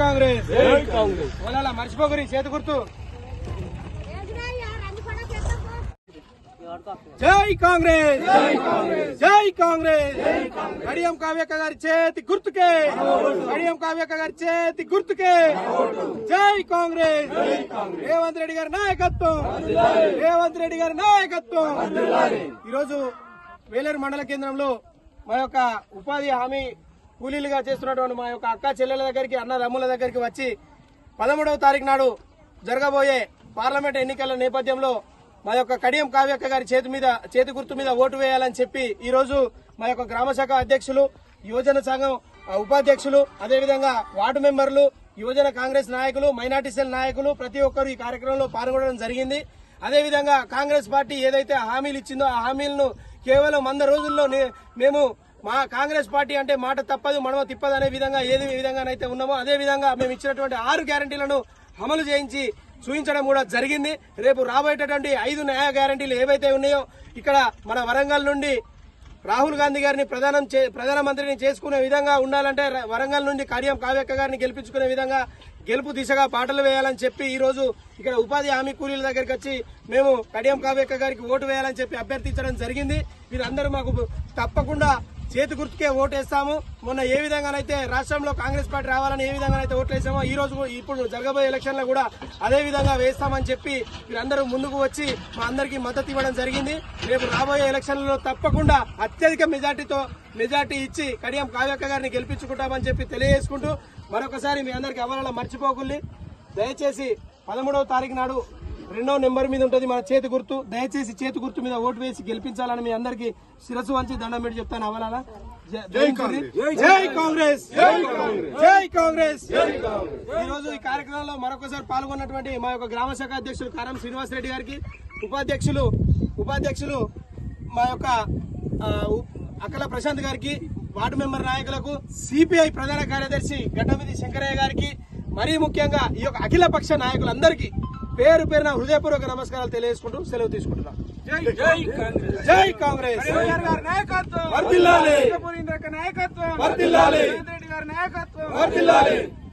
కాంగ్రెస్. జై కాంగ్రెస్. ఓలాల మర్చిపోకరి చేతి గుర్తు. జై కాంగ్రెస్. జై కాంగ్రెస్. కడియం కావ్యక్క గారి చేతి గుర్తుకే. కడియం కావ్యక్క గారి చేతి గుర్తుకే. జై కాంగ్రెస్. రేవంత్ రెడ్డి గారి నాయకత్వం. రేవంత్ రెడ్డి గారి నాయకత్వం. ఈరోజు వేలేరు మండల కేంద్రంలో మా యొక్క ఉపాధి హామీ కూలీలుగా చేస్తున్నటువంటి మా యొక్క అక్క చెల్లెల దగ్గరికి అన్న తమ్ముల దగ్గరికి వచ్చి పదమూడవ తారీఖు నాడు జరగబోయే పార్లమెంట్ ఎన్నికల నేపథ్యంలో మా యొక్క కడియం కావ్యక్క గారి చేతి మీద చేతి గుర్తు మీద ఓటు వేయాలని చెప్పి ఈ రోజు మా యొక్క గ్రామ శాఖ అధ్యక్షులు యువజన సంఘం ఉపాధ్యక్షులు అదేవిధంగా వార్డు మెంబర్లు యువజన కాంగ్రెస్ నాయకులు మైనార్టీ సెల్ నాయకులు ప్రతి ఒక్కరు ఈ కార్యక్రమంలో పాల్గొనడం జరిగింది. అదేవిధంగా కాంగ్రెస్ పార్టీ ఏదైతే హామీలు ఇచ్చిందో ఆ హామీలను కేవలం వంద రోజుల్లో నే- మేము మా కాంగ్రెస్ పార్టీ అంటే మాట తప్పదు మనమ తిప్పదు అనే విధంగా ఏది విధంగానైతే ఉన్నామో అదే విధంగా మేము ఇచ్చినటువంటి ఆరు గ్యారంటీలను అమలు చేయించి చూపించడం కూడా జరిగింది. రేపు రాబోయేటటువంటి ఐదు న్యాయ గ్యారంటీలు ఏవైతే ఉన్నాయో ఇక్కడ మన వరంగల్ నుండి రాహుల్ గాంధీ గారిని ప్రధానం చే- ప్రధానమంత్రిని చేసుకునే విధంగా ఉండాలంటే వరంగల్ నుండి కడియం కావ్యక్క గారిని గెలిపించుకునే విధంగా గెలుపు దిశగా పాటలు వేయాలని చెప్పి ఈ రోజు ఇక్కడ ఉపాధి హామీ కూలీల దగ్గరికి వచ్చి మేము కడియం కావ్యక్క గారికి ఓటు వేయాలని చెప్పి అభ్యర్థించడం జరిగింది. వీరందరూ మాకు తప్పకుండా చేతి గుర్తుకే ఓటేస్తాము. మొన్న ఏ విధంగానైతే రాష్ట్రంలో కాంగ్రెస్ పార్టీ రావాలని ఏ విధంగానైతే ఓట్లేసామో ఈ రోజు ఇప్పుడు జరగబోయే ఎలక్షన్లో కూడా అదే విధంగా వేస్తామని చెప్పి మీరందరూ ముందుకు వచ్చి మా అందరికీ మద్దతు ఇవ్వడం జరిగింది. రేపు రాబోయే ఎలక్షన్లలో తప్పకుండా అత్యధిక మెజార్టీతో మెజార్టీ ఇచ్చి కడియం కావ్యక్క గారిని గెలిపించుకుంటామని చెప్పి తెలియజేసుకుంటూ మరొకసారి మీ అందరికీ ఎవరైనా మర్చిపోకుల్లి దయచేసి పదమూడవ తారీఖు నాడు రెండో నెంబర్ మీద ఉంటుంది మన చేతి గుర్తు. దయచేసి చేతి గుర్తు మీద ఓటు వేసి గెలిపించాలని మీ అందరికి శిరస్సు వంచి దండం పెట్టి చెప్తాను. అవలాలా? జై కాంగ్రెస్. జై కాంగ్రెస్. ఈ రోజు ఈ కార్యక్రమంలో మరొకసారి పాల్గొన్నటువంటి మా యొక్క గ్రామ శాఖ అధ్యక్షులు కారం శ్రీనివాస్ రెడ్డి గారికి ఉపాధ్యక్షులు ఉపాధ్యక్షులు మా యొక్క అక్కల ప్రశాంత్ గారికి వార్డు మెంబర్ నాయకులకు సిపిఐ ప్రధాన కార్యదర్శి గడ్డమిది శంకరయ్య గారికి మరీ ముఖ్యంగా ఈ యొక్క అఖిల పక్ష నాయకులందరికీ పేరు పేరున హృదయపూర్వక నమస్కారాలు తెలియజేసుకుంటూ సెలవు తీసుకుంటున్నాం. జై కాంగ్రెస్. జై కాంగ్రెస్. నాయకత్వం. నాయకత్వం.